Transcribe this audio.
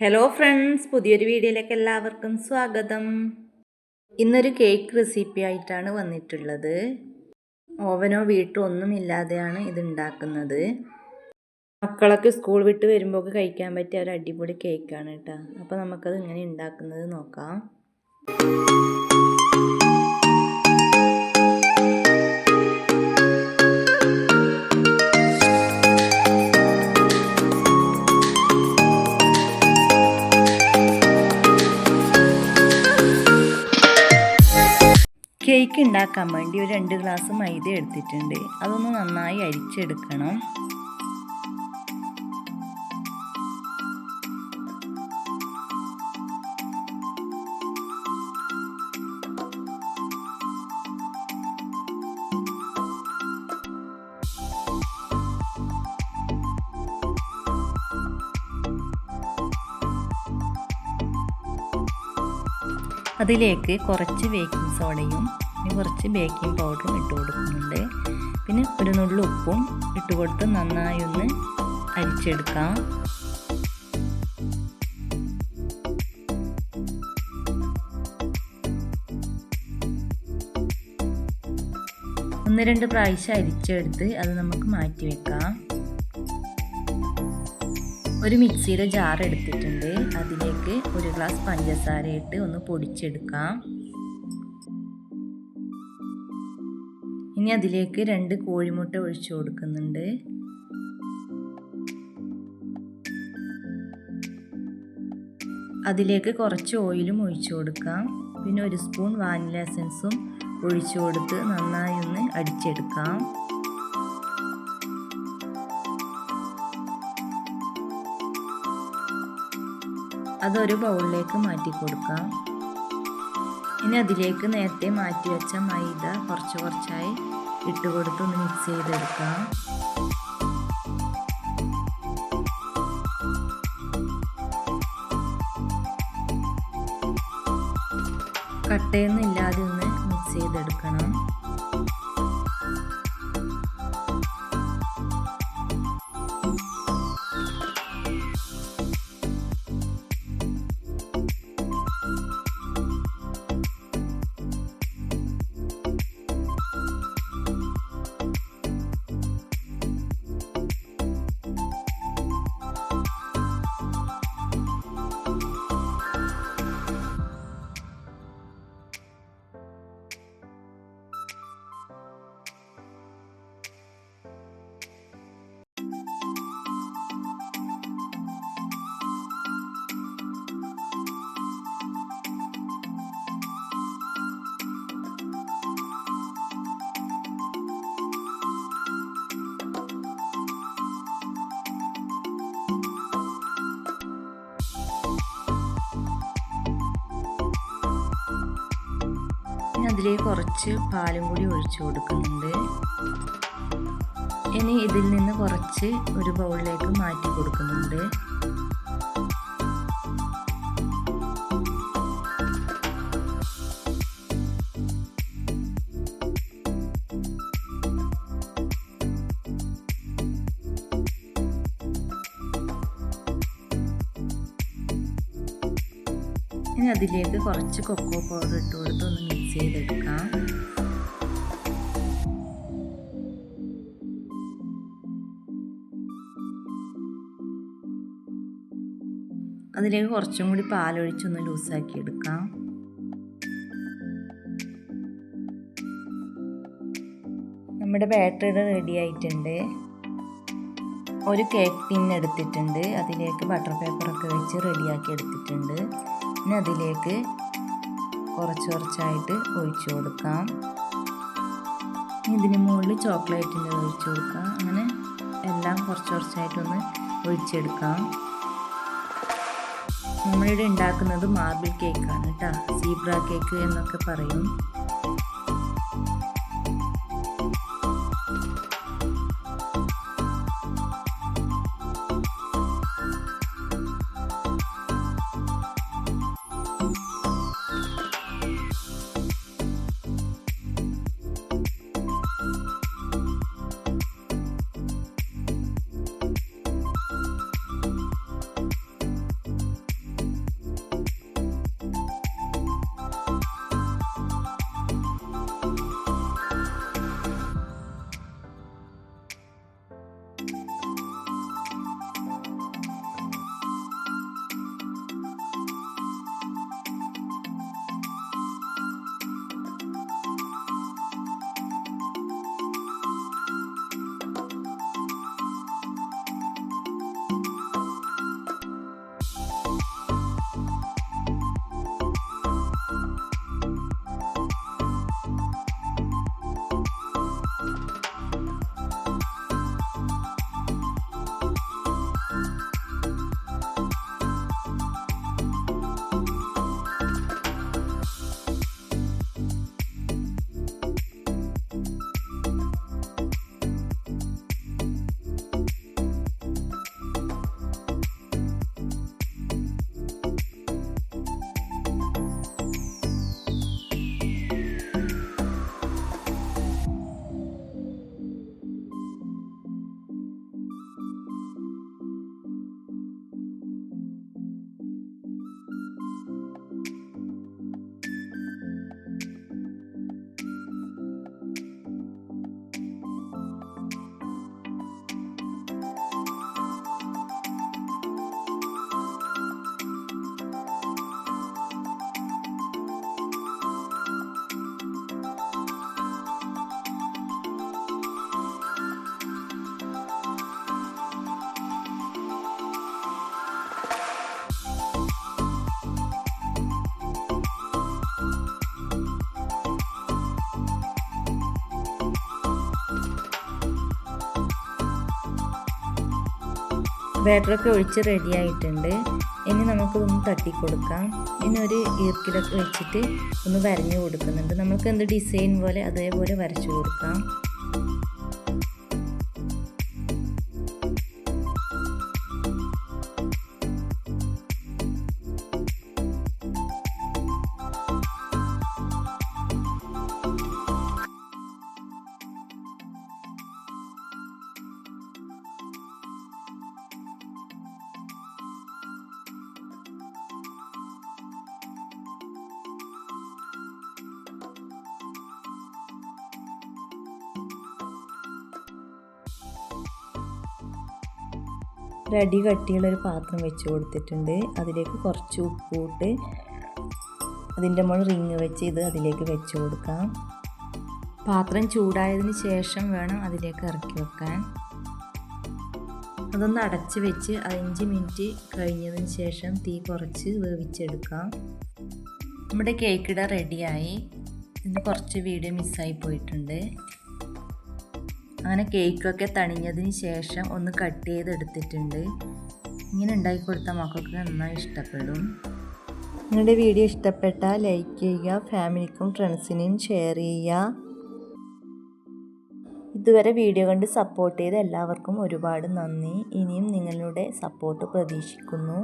Hello friends പുതിയൊരു വീഡിയോയിലേക്ക് എല്ലാവർക്കും സ്വാഗതം. ഇന്നൊരു കേക്ക് റെസിപ്പി ആയിട്ടാണ് വന്നിട്ടുള്ളത്. ഓവനോ വീട്ടോ ഒന്നുമില്ലാതെയാണ് ഇത് ഉണ്ടാക്കുന്നത് മക്കളൊക്കെ സ്കൂൾ വിട്ട് വരുമ്പോൾ കഴിക്കാൻ പറ്റിയ ഒരു അടിപൊളി കേക്കാണ് കേട്ടോ. അപ്പോൾ നമുക്കത് ഇങ്ങനെ ഉണ്ടാക്കുന്നത് നോക്കാം. കേക്ക് ഉണ്ടാക്കാൻ വേണ്ടി ഒരു രണ്ട് ഗ്ലാസ് മൈദ എടുത്തിട്ടുണ്ട്. അതൊന്ന് നന്നായി അരിച്ചെടുക്കണം. അതിലേക്ക് കുറച്ച് ബേക്കിംഗ് സോഡയും പിന്നെ കുറച്ച് ബേക്കിംഗ് പൗഡറും ഇട്ട് കൊടുക്കുന്നുണ്ട്. പിന്നെ ഒരു നുള്ളു ഉപ്പും ഇട്ട് കൊടുത്ത് നന്നായി ഒന്ന് അരിച്ചെടുക്കാം. ഒന്ന് രണ്ട് പ്രാവശ്യം അരിച്ചെടുത്ത് അത് നമുക്ക് മാറ്റി വെക്കാം. ഒരു മിക്സിയുടെ ജാർ എടുത്തിട്ടുണ്ട്. അതിലേക്ക് ഒരു ഗ്ലാസ് പഞ്ചസാര ഇട്ട് ഒന്ന് പൊടിച്ചെടുക്കാം. ഇനി അതിലേക്ക് രണ്ട് കോഴിമുട്ട ഒഴിച്ചു കൊടുക്കുന്നുണ്ട്. അതിലേക്ക് കുറച്ച് ഓയിലും ഒഴിച്ചു കൊടുക്കാം. പിന്നെ ഒരു സ്പൂൺ വാനില എസൻസും ഒഴിച്ചു കൊടുത്ത് നന്നായി ഒന്ന് അടിച്ചെടുക്കാം. അതൊരു ബൗളിലേക്ക് മാറ്റി കൊടുക്കാം. ഇനി അതിലേക്ക് നേരത്തെ മാറ്റി വെച്ച മൈദ കുറച്ച് കുറച്ചായി ഇട്ട് കൊടുത്ത് ഒന്ന് മിക്സ് ചെയ്തെടുക്കാം. കട്ടയൊന്നും ഇല്ലാതെ ഒന്ന് മിക്സ് ചെയ്തെടുക്കണം. ഇനി അതിലേക്ക് കുറച്ച് പാലും കൂടി ഒഴിച്ചു കൊടുക്കുന്നുണ്ട്. ഇനി ഇതിൽ നിന്ന് കുറച്ച് ഒരു ബൗളിലേക്ക് മാറ്റി കൊടുക്കുന്നുണ്ട്. ഇനി അതിലേക്ക് കുറച്ച് കൊക്കോ പൗഡർ ഇട്ട് കൊടുത്ത് ഒന്ന് മിക്സ് ചെയ്തെടുക്കാം. അതിലേക്ക് കുറച്ചും കൂടി പാലൊഴിച്ചൊന്ന് ലൂസാക്കി എടുക്കാം. നമ്മുടെ ബാറ്ററി റെഡി ആയിട്ടുണ്ട്. ഒരു കേക്ക് ടിൻ എടുത്തിട്ടുണ്ട്. അതിലേക്ക് ബട്ടർ പേപ്പറൊക്കെ വെച്ച് റെഡിയാക്കി എടുത്തിട്ടുണ്ട്. ഇനി അതിലേക്ക് കുറച്ച് കുറച്ചായിട്ട് ഒഴിച്ചു കൊടുക്കാം. ഇതിന് മുകളിൽ ചോക്ലേറ്റിന്റെ ഒഴിച്ചു കൊടുക്കാം. അങ്ങനെ എല്ലാം കുറച്ച് കുറച്ചായിട്ടൊന്ന് ഒഴിച്ചെടുക്കാം. നമ്മളിവിടെ ഉണ്ടാക്കുന്നത് മാർബിൾ കേക്കാണ് കേട്ടോ. സീബ്ര കേക്ക് എന്നൊക്കെ പറയും. ബാറ്ററൊക്കെ ഒഴിച്ച് റെഡി ആയിട്ടുണ്ട്. ഇനി നമുക്കിതൊന്ന് തട്ടിക്കൊടുക്കാം. ഇനി ഒരു ഈർക്കിലൊക്കെ വെച്ചിട്ട് ഒന്ന് വരഞ്ഞു കൊടുക്കുന്നുണ്ട്. നമുക്ക് എന്ത് ഡിസൈൻ പോലെ അതേപോലെ വരച്ചു കൊടുക്കാം. ഒരു അടി കട്ടിയുള്ളൊരു പാത്രം വെച്ച് കൊടുത്തിട്ടുണ്ട്. അതിലേക്ക് കുറച്ച് ഉപ്പൂട്ട് അതിന്റെ മുകളിൽ റിങ് വെച്ച് ഇത് അതിലേക്ക് വെച്ച് കൊടുക്കാം. പാത്രം ചൂടായതിന് ശേഷം വേണം അതിലേക്ക് ഇറക്കി വെക്കാൻ. അതൊന്ന് അടച്ച് വെച്ച് അഞ്ച് മിനിറ്റ് കഴിഞ്ഞതിന് ശേഷം തീ കുറച്ച് വേവിച്ചെടുക്കാം. നമ്മുടെ കേക്കിട റെഡിയായി ഇന്ന് കുറച്ച് വീഡിയോ മിസ്സായി പോയിട്ടുണ്ട്. അങ്ങനെ കേക്കൊക്കെ തണിഞ്ഞതിന് ശേഷം ഒന്ന് കട്ട് ചെയ്തെടുത്തിട്ടുണ്ട്. ഇങ്ങനെ ഉണ്ടാക്കി കൊടുത്ത മക്കൾക്ക് നന്നായി ഇഷ്ടപ്പെടും. നിങ്ങളുടെ വീഡിയോ ഇഷ്ടപ്പെട്ടാൽ ലൈക്ക് ചെയ്യുക ഫാമിലിക്കും ഫ്രണ്ട്സിനെയും ഷെയർ ചെയ്യുക. ഇതുവരെ വീഡിയോ കണ്ട് സപ്പോർട്ട് ചെയ്ത എല്ലാവർക്കും ഒരുപാട് നന്ദി. ഇനിയും നിങ്ങളുടെ സപ്പോർട്ട് പ്രതീക്ഷിക്കുന്നു.